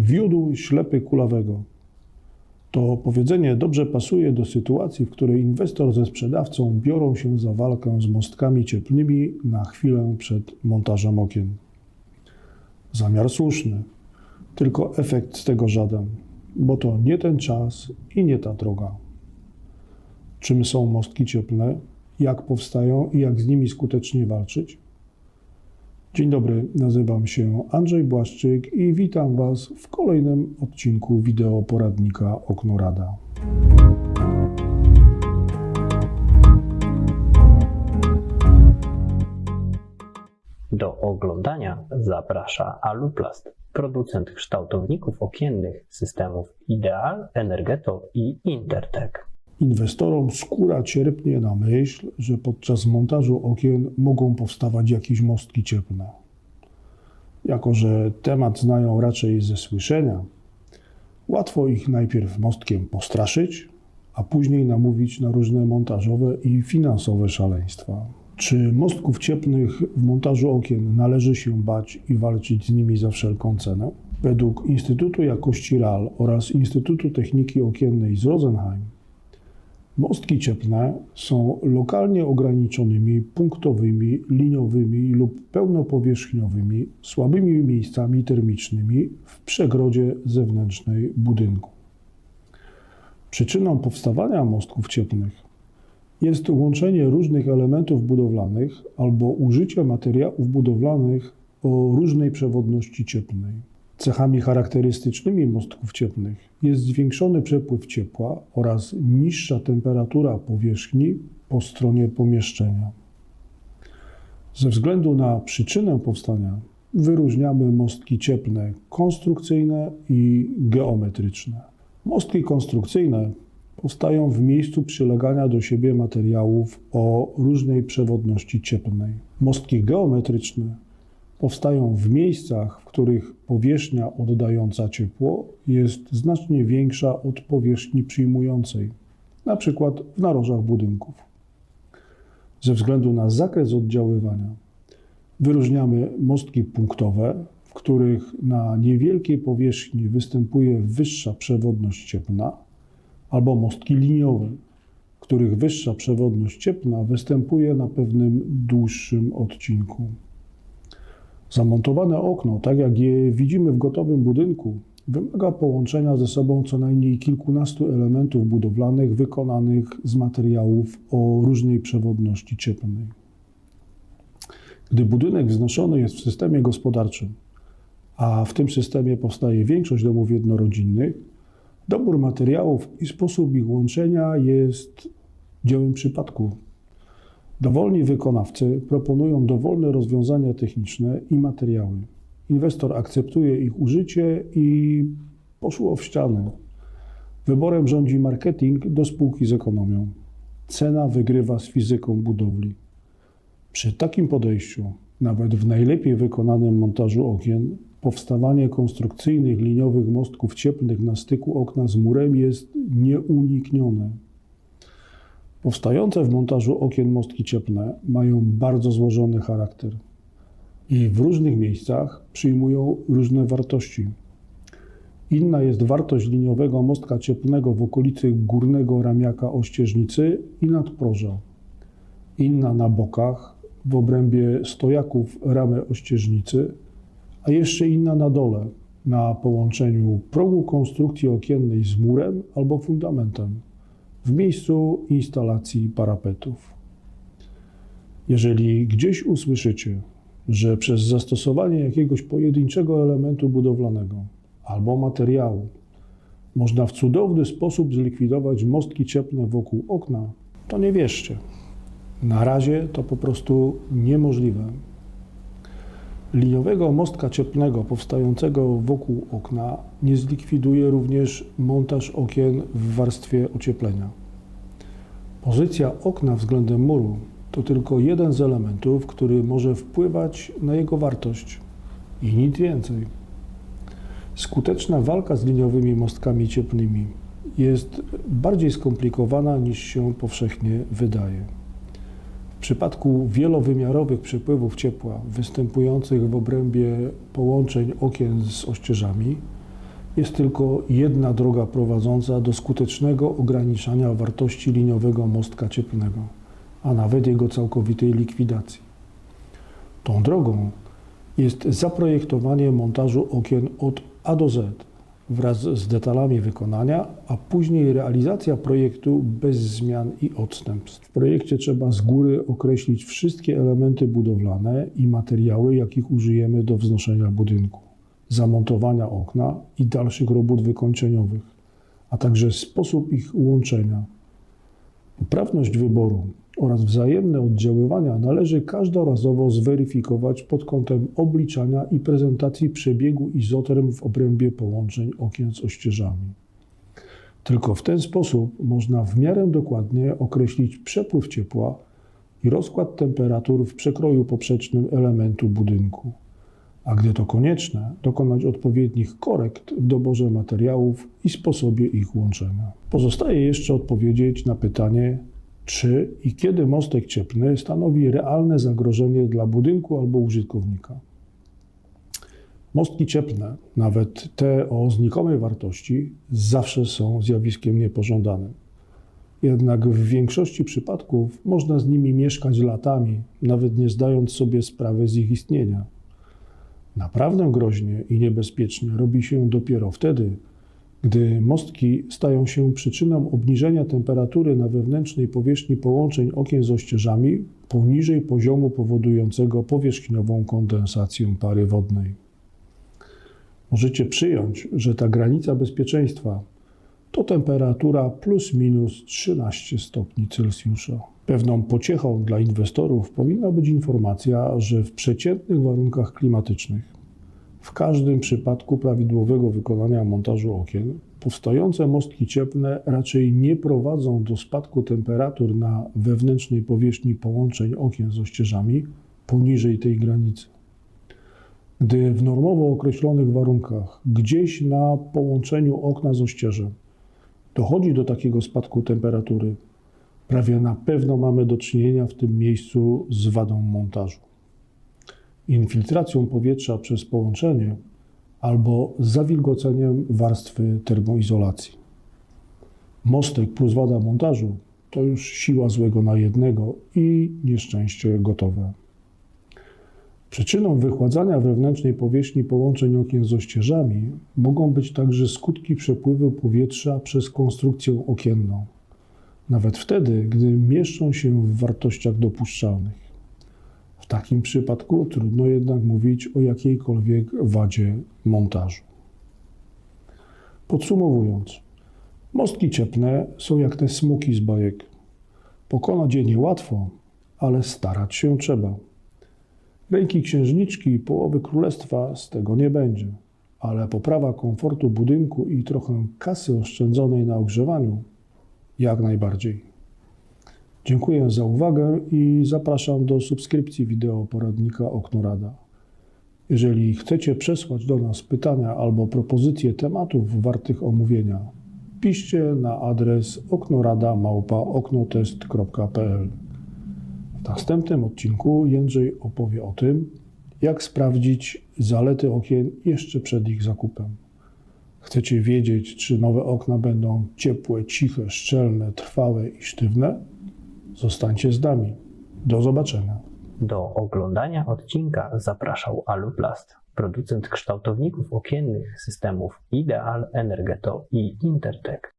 Wiódł ślepy kulawego. To powiedzenie dobrze pasuje do sytuacji, w której inwestor ze sprzedawcą biorą się za walkę z mostkami cieplnymi na chwilę przed montażem okien. Zamiar słuszny, tylko efekt z tego żaden, bo to nie ten czas i nie ta droga. Czym są mostki cieplne, jak powstają i jak z nimi skutecznie walczyć? Dzień dobry, nazywam się Andrzej Błaszczyk i witam Was w kolejnym odcinku wideo poradnika Okno Rada. Do oglądania zaprasza Aluplast, producent kształtowników okiennych systemów Ideal, Energeto i Intertech. Inwestorom skóra cierpnie na myśl, że podczas montażu okien mogą powstawać jakieś mostki cieplne. Jako, że temat znają raczej ze słyszenia, łatwo ich najpierw mostkiem postraszyć, a później namówić na różne montażowe i finansowe szaleństwa. Czy mostków cieplnych w montażu okien należy się bać i walczyć z nimi za wszelką cenę? Według Instytutu Jakości RAL oraz Instytutu Techniki Okiennej z Rosenheim Mostki cieplne są lokalnie ograniczonymi, punktowymi, liniowymi lub pełnopowierzchniowymi, słabymi miejscami termicznymi w przegrodzie zewnętrznej budynku. Przyczyną powstawania mostków cieplnych jest łączenie różnych elementów budowlanych albo użycie materiałów budowlanych o różnej przewodności cieplnej. Cechami charakterystycznymi mostków cieplnych jest zwiększony przepływ ciepła oraz niższa temperatura powierzchni po stronie pomieszczenia. Ze względu na przyczynę powstania wyróżniamy mostki cieplne konstrukcyjne i geometryczne. Mostki konstrukcyjne powstają w miejscu przylegania do siebie materiałów o różnej przewodności cieplnej. Mostki geometryczne powstają w miejscach, w których powierzchnia oddająca ciepło jest znacznie większa od powierzchni przyjmującej, przykład w narożach budynków. Ze względu na zakres oddziaływania wyróżniamy mostki punktowe, w których na niewielkiej powierzchni występuje wyższa przewodność cieplna, albo mostki liniowe, w których wyższa przewodność cieplna występuje na pewnym dłuższym odcinku. Zamontowane okno, tak jak je widzimy w gotowym budynku, wymaga połączenia ze sobą co najmniej kilkunastu elementów budowlanych wykonanych z materiałów o różnej przewodności cieplnej. Gdy budynek wznoszony jest w systemie gospodarczym, a w tym systemie powstaje większość domów jednorodzinnych, dobór materiałów i sposób ich łączenia jest dziełem przypadku. Dowolni wykonawcy proponują dowolne rozwiązania techniczne i materiały. Inwestor akceptuje ich użycie i poszło w ścianę. Wyborem rządzi marketing do spółki z ekonomią. Cena wygrywa z fizyką budowli. Przy takim podejściu, nawet w najlepiej wykonanym montażu okien, powstawanie konstrukcyjnych liniowych mostków cieplnych na styku okna z murem jest nieuniknione. Powstające w montażu okien mostki cieplne mają bardzo złożony charakter i w różnych miejscach przyjmują różne wartości. Inna jest wartość liniowego mostka cieplnego w okolicy górnego ramiaka ościeżnicy i nadproża. Inna na bokach, w obrębie stojaków ramy ościeżnicy, a jeszcze inna na dole, na połączeniu progu konstrukcji okiennej z murem albo fundamentem w miejscu instalacji parapetów. Jeżeli gdzieś usłyszycie, że przez zastosowanie jakiegoś pojedynczego elementu budowlanego albo materiału można w cudowny sposób zlikwidować mostki cieplne wokół okna, to nie wierzcie. Na razie to po prostu niemożliwe. Liniowego mostka cieplnego powstającego wokół okna nie zlikwiduje również montaż okien w warstwie ocieplenia. Pozycja okna względem muru to tylko jeden z elementów, który może wpływać na jego wartość i nic więcej. Skuteczna walka z liniowymi mostkami cieplnymi jest bardziej skomplikowana niż się powszechnie wydaje. Przypadku wielowymiarowych przepływów ciepła występujących w obrębie połączeń okien z ościeżami, Jest tylko jedna droga prowadząca do skutecznego ograniczania wartości liniowego mostka cieplnego, a nawet jego całkowitej likwidacji. Tą drogą jest zaprojektowanie montażu okien od A do Z wraz z detalami wykonania, a później realizacja projektu bez zmian i odstępstw. W projekcie trzeba z góry określić wszystkie elementy budowlane i materiały, jakich użyjemy do wznoszenia budynku, zamontowania okna i dalszych robót wykończeniowych, a także sposób ich łączenia. Poprawność wyboru oraz wzajemne oddziaływania należy każdorazowo zweryfikować pod kątem obliczania i prezentacji przebiegu izoterm w obrębie połączeń okien z ościeżami. Tylko w ten sposób można w miarę dokładnie określić przepływ ciepła i rozkład temperatur w przekroju poprzecznym elementu budynku, a gdy to konieczne, dokonać odpowiednich korekt w doborze materiałów i sposobie ich łączenia. Pozostaje jeszcze odpowiedzieć na pytanie, czy i kiedy mostek cieplny stanowi realne zagrożenie dla budynku albo użytkownika. Mostki cieplne, nawet te o znikomej wartości, zawsze są zjawiskiem niepożądanym. Jednak w większości przypadków można z nimi mieszkać latami, nawet nie zdając sobie sprawy z ich istnienia. Naprawdę groźnie i niebezpiecznie robi się dopiero wtedy, gdy mostki stają się przyczyną obniżenia temperatury na wewnętrznej powierzchni połączeń okien z ościeżami poniżej poziomu powodującego powierzchniową kondensację pary wodnej. Możecie przyjąć, że ta granica bezpieczeństwa to temperatura plus minus 13 stopni Celsjusza. Pewną pociechą dla inwestorów powinna być informacja, że w przeciętnych warunkach klimatycznych w każdym przypadku prawidłowego wykonania montażu okien powstające mostki cieplne raczej nie prowadzą do spadku temperatur na wewnętrznej powierzchni połączeń okien z ościeżami poniżej tej granicy. Gdy w normowo określonych warunkach gdzieś na połączeniu okna z ościeżem dochodzi do takiego spadku temperatury, prawie na pewno mamy do czynienia w tym miejscu z wadą montażu infiltracją powietrza przez połączenie albo zawilgoceniem warstwy termoizolacji. Mostek plus wada montażu to już siła złego na jednego i nieszczęście gotowe. Przyczyną wychładzania wewnętrznej powierzchni połączeń okien z ościeżami mogą być także skutki przepływu powietrza przez konstrukcję okienną, nawet wtedy, gdy mieszczą się w wartościach dopuszczalnych. W takim przypadku trudno jednak mówić o jakiejkolwiek wadzie montażu. Podsumowując, mostki cieplne są jak te smuki z bajek. Pokonać je niełatwo, ale starać się trzeba. Ręki księżniczki i połowy królestwa z tego nie będzie, ale poprawa komfortu budynku i trochę kasy oszczędzonej na ogrzewaniu jak najbardziej. Dziękuję za uwagę i zapraszam do subskrypcji wideo poradnika Oknorada. Jeżeli chcecie przesłać do nas pytania albo propozycje tematów wartych omówienia, piszcie na adres oknorada.oknotest.pl. W następnym odcinku Jędrzej opowie o tym, jak sprawdzić zalety okien jeszcze przed ich zakupem. Chcecie wiedzieć, czy nowe okna będą ciepłe, ciche, szczelne, trwałe i sztywne? Zostańcie z nami. Do zobaczenia. Do oglądania odcinka zapraszał Aluplast, producent kształtowników okiennych systemów Ideal, Energeto i Intertek.